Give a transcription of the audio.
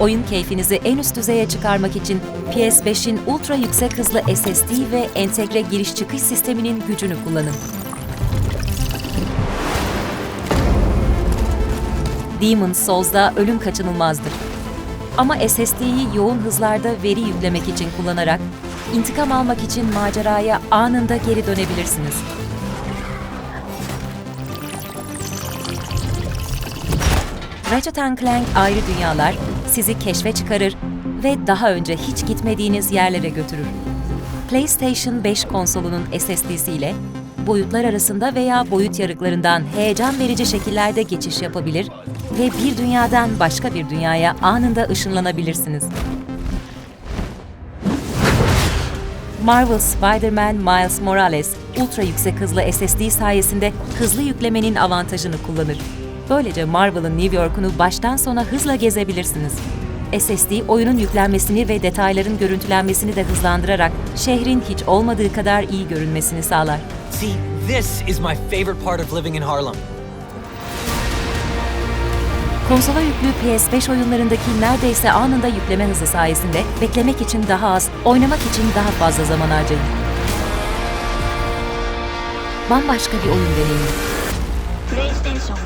Oyun keyfinizi en üst düzeye çıkarmak için PS5'in ultra yüksek hızlı SSD ve entegre giriş çıkış sisteminin gücünü kullanın. Demon's Souls'da ölüm kaçınılmazdır. Ama SSD'yi yoğun hızlarda veri yüklemek için kullanarak, intikam almak için maceraya anında geri dönebilirsiniz. Ratchet Clank ayrı dünyalar sizi keşfe çıkarır ve daha önce hiç gitmediğiniz yerlere götürür. PlayStation 5 konsolunun SSD'siyle boyutlar arasında veya boyut yarıklarından heyecan verici şekillerde geçiş yapabilir ve bir dünyadan başka bir dünyaya anında ışınlanabilirsiniz. Marvel Spider-Man Miles Morales ultra yüksek hızlı SSD sayesinde hızlı yüklemenin avantajını kullanır. Böylece Marvel'ın New York'unu baştan sona hızla gezebilirsiniz. SSD oyunun yüklenmesini ve detayların görüntülenmesini de hızlandırarak şehrin hiç olmadığı kadar iyi görünmesini sağlar. See, this is my favorite part of living in Harlem. Konsola yüklü PS5 oyunlarındaki neredeyse anında yükleme hızı sayesinde beklemek için daha az, oynamak için daha fazla zaman harcayın. Bambaşka bir oyun deneyimi. PlayStation